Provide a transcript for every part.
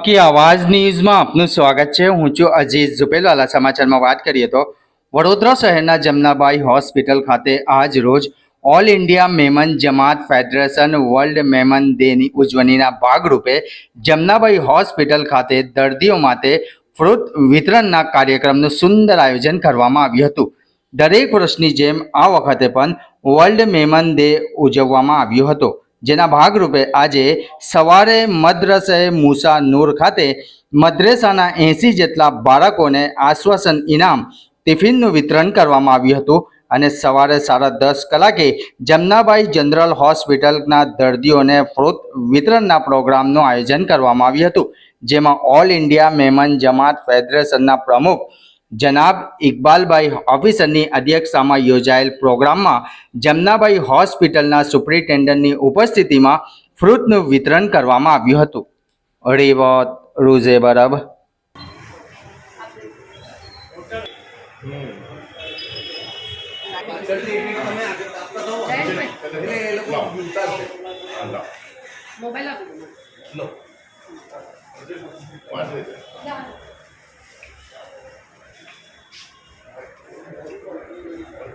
આપકી આવાજ ન્યૂઝમાં આપનું સ્વાગત છે. હું છું અજીઝ ઝુપેલવાલા સમાચારમાં વાત કરીએ તો વડોદરા શહેરના જમનાબાઈ હોસ્પિટલ ખાતે આજ રોજ All India Memon Jamat federation world Memon ડેની ઉજવણીના ભાગરૂપે જમનાબાઈ હોસ્પિટલ ખાતે દર્દીઓ માટે ફ્રૂટ વિતરણના કાર્યક્રમનું સુંદર આયોજન કરવામાં આવ્યું હતું. દરેક વર્ષની જેમ આ વખતે પણ વર્લ્ડ મેમન ડે ઉજવવામાં આવ્યો હતો. જેના ભાગરૂપે આજે સવારે મદ્રસે મુસા નૂર ખાતે મદ્રેસાના એંસી જેટલા બાળકોને આશ્વાસન ઇનામ ટિફિનનું વિતરણ કરવામાં આવ્યું હતું અને સવારે સાડા દસ કલાકે જમનાબાઈ જનરલ હોસ્પિટલના દર્દીઓને ફ્રૂટ વિતરણના પ્રોગ્રામનું આયોજન કરવામાં આવ્યું હતું, જેમાં ઓલ ઇન્ડિયા મેમન જમાત ફેડરેશનના પ્રમુખ જનાબ ઇકબાલભાઈ ઓફિસરની અધ્યક્ષતામાં યોજાયેલ પ્રોગ્રામમાં જમનાબાઈ હોસ્પિટલના સુપ્રિન્ટેન્ડન્ટની ઉપસ્થિતિમાં ફ્રૂટનું વિતરણ કરવામાં આવ્યું હતું. રેવત રૂઝે બરબ. મોબાઈલ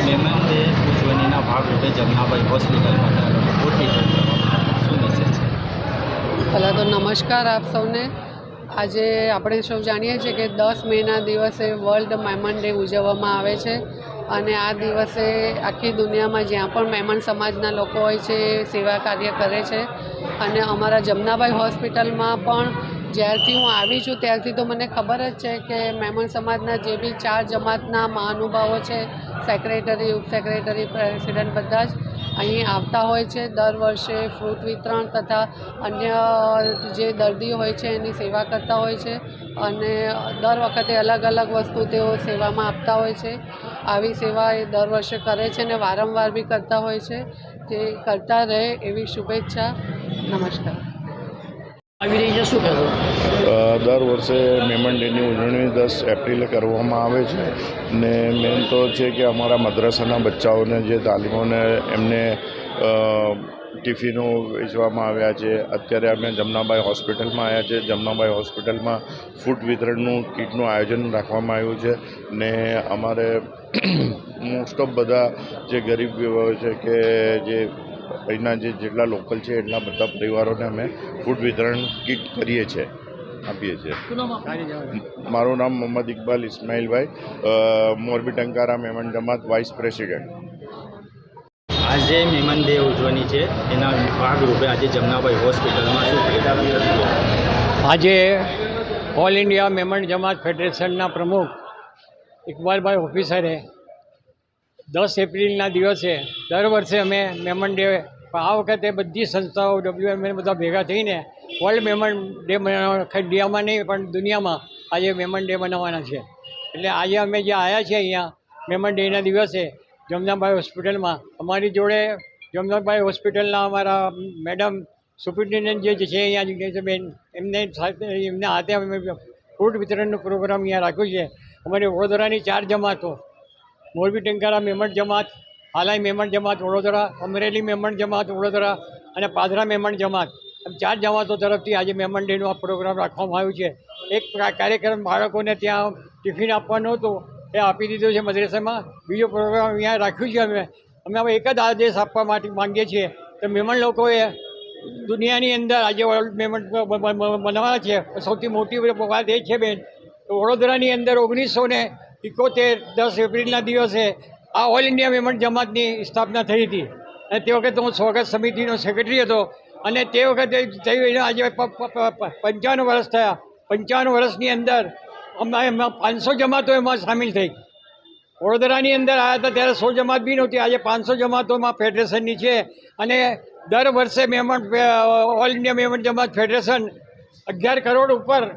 મહેમાન ડે ઉજવણીના ભાગરૂપે જમનાબાઈ હોસ્પિટલમાં શું મેસેજ છે પહેલાં તો નમસ્કાર આપ સૌને. આજે આપણે સૌ જાણીએ છીએ કે દસ મેના દિવસે વર્લ્ડ મહેમાન ડે ઉજવવામાં આવે છે અને આ દિવસે આખી દુનિયામાં જ્યાં પણ મહેમાન સમાજના લોકો હોય છે, સેવા કાર્ય કરે છે અને અમારા જમનાભાઈ હોસ્પિટલમાં પણ જ્યારથી હું આવી છું, ત્યારથી તો મને ખબર જ છે કે મહેમાન સમાજના જે બી ચાર જમાતના મહાનુભાવો છે સેક્રેટરી ઉપસેક્રેટરી પ્રેસિડેન્ટ બધા જ અહીં આવતા હોય છે. દર વર્ષે ફ્રૂટ વિતરણ તથા અન્ય જે દર્દીઓ હોય છે એની સેવા કરતા હોય છે અને દર વખતે અલગ અલગ વસ્તુ તેઓ સેવામાં આપતા હોય છે. આવી સેવા એ દર વર્ષે કરે છે અને વારંવાર બી કરતા હોય છે. તે કરતા રહે એવી શુભેચ્છા. નમસ્કાર. આવી રહી છે, શું દર વર્ષે મેમન ડેની ઉજવણી દસ એપ્રિલે કરવામાં આવે છે ને મેન તો છે કે અમારા મદ્રાસાના બચ્ચાઓને જે તાલીમોને એમને ટિફિનો વેચવામાં આવ્યા છે. અત્યારે અમે જમનાબાઈ હોસ્પિટલમાં આવ્યા છે. જમનાબાઈ હોસ્પિટલમાં ફૂડ વિતરણનું કીટનું આયોજન રાખવામાં આવ્યું છે ને અમારે મોસ્ટ ઓફ બધા જે ગરીબ છે કે જે અહીંના જે જેટલા લોકલ છે એટલા બધા પરિવારોને અમે ફૂડ વિતરણ કીટ કરીએ છીએ આપીએ છીએ? મારું નામ મોહમ્મદ ઇકબાલ ઇસ્માઇલભાઈ મોરબી ટંકારા મહેમાન જમાત વાઇસ પ્રેસિડેન્ટ. આજે મેમન ડે ઉજવણી છે. એના ભાગરૂપે આજે જમનાભાઈ હોસ્પિટલમાં શું આજે ઓલ ઇન્ડિયા મેમન જમાત ફેડરેશનના પ્રમુખ ઇકબાલભાઈ ઓફિસરે દસ એપ્રિલના દિવસે દર વર્ષે અમે મેમન ડે, પણ આ વખતે બધી સંસ્થાઓ ડબ્લ્યુએમએ બધા ભેગા થઈને વર્લ્ડ મેમન ડે ઇન્ડિયામાં નહીં, પણ દુનિયામાં આજે મેમન ડે મનાવવાના છે. એટલે આજે અમે જે આવ્યા છીએ અહીંયા મેમન ડેના દિવસે, જમનાભાઈ હોસ્પિટલમાં, અમારી જોડે જમનાભાઈ હોસ્પિટલના અમારા મેડમ સુપ્રિન્ટેન્ડન્ટ જે છે અહીંયા બેન, એમને સાથે, એમના હાથે અમે ફ્રૂટ વિતરણનું પ્રોગ્રામ અહીંયા રાખ્યું છે. અમારી વડોદરાની ચાર જમાતો મોરબી ટંકારા મેમણ જમાત, હાલાઈ મેમણ જમાત, વડોદરા, અમરેલી મેમણ જમાત, વડોદરા અને પાદરા મેમણ જમાત. એમ ચાર જમાતો તરફથી આજે મેમણ ડેનો આ પ્રોગ્રામ રાખવામાં આવ્યો છે. એક કાર્યક્રમ બાળકોને ત્યાં ટિફિન આપવાનો હતો, એ આપી દીધો છે મદ્રેસામાં. બીજો પ્રોગ્રામ અહીંયા રાખ્યું છે અમે. અમે હવે એક જ આદેશ આપવા માટે માંગીએ છીએ કે મહેમાન લોકોએ દુનિયાની અંદર આજે વર્લ્ડ મેમન બનાવવાના છે. સૌથી મોટી વાત એ છે બેન તો વડોદરાની અંદર ઓગણીસો એકોતેર, દસ એપ્રિલના દિવસે આ ઓલ ઇન્ડિયા મેમન જમાતની સ્થાપના થઈ હતી. અને તે વખતે હું સ્વાગત સમિતિનો સેક્રેટરી હતો. અને તે વખતે થયું આજે પ- પ- પ- પ- પંચાવન વર્ષ થયા. પંચાણું વર્ષની અંદર અમે એમાં પાંચસો જમાતો એમાં સામેલ થઈ. વડોદરાની અંદર આવ્યા હતા ત્યારે સો જમાત બી નહોતી. આજે પાંચસો જમાતોમાં ફેડરેશનની છે. અને દર વર્ષે મહેમાન ઓલ ઇન્ડિયા મહેમાન જમાત ફેડરેશન અગિયાર કરોડ ઉપર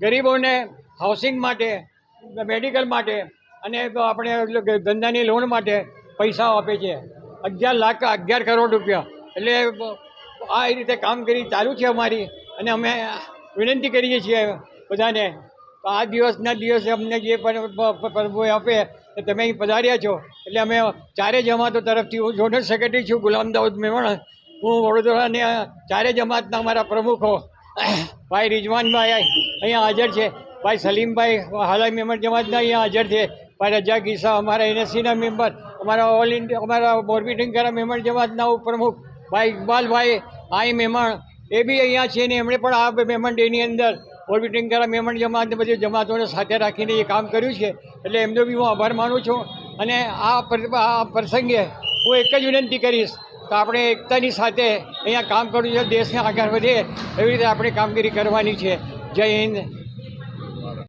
ગરીબોને હાઉસિંગ માટે મેડિકલ માટે અને આપણે ધંધાની લોન માટે પૈસા આપે છે. અગિયાર લાખ, અગિયાર કરોડ રૂપિયા. એટલે આ રીતે કામગીરી ચાલુ છે અમારી અને અમે વિનંતી કરીએ છીએ બધાને. આ દિવસના દિવસે અમને જે પ્રભુએ આપે તો તમે અહીં પધાર્યા છો. એટલે અમે ચારે જમાતો તરફથી હું જોનલ સેક્રેટરી છું, ગુલામ દાઉદ મેવાણ. હું વડોદરાને ચારે જમાતના અમારા પ્રમુખો. ભાઈ રિજવાનભાઈ અહીંયા હાજર છે. ભાઈ સલીમભાઈ, હાલા મેમ્બર જમાતના અહીંયા હાજર છે. ભાઈ રજા ગીસા અમારા એનએસસીના મેમ્બર, અમારા ઓલ ઇન્ડિયા અમારા મોરબી ટિંકરા મેમ્બર જમાતના ઉપપ્રમુખ, ભાઈ ઇકબાલભાઈ આઈ મેમણ એ બી અહીંયા છે ને એમણે પણ આ મેમણ ડેની અંદર મોરબી ટિંકરા મેમણ જમાત બધી જમાતોને સાથે રાખીને એ કામ કર્યું છે. એટલે એમનો બી હું આભાર માનું છું. અને આ પ્રસંગે હું એક જ વિનંતી કરીશ તો આપણે એકતાની સાથે અહીંયા કામ કરવું છે, દેશને આગળ વધે એવી રીતે આપણે કામગીરી કરવાની છે. જય હિન્દ.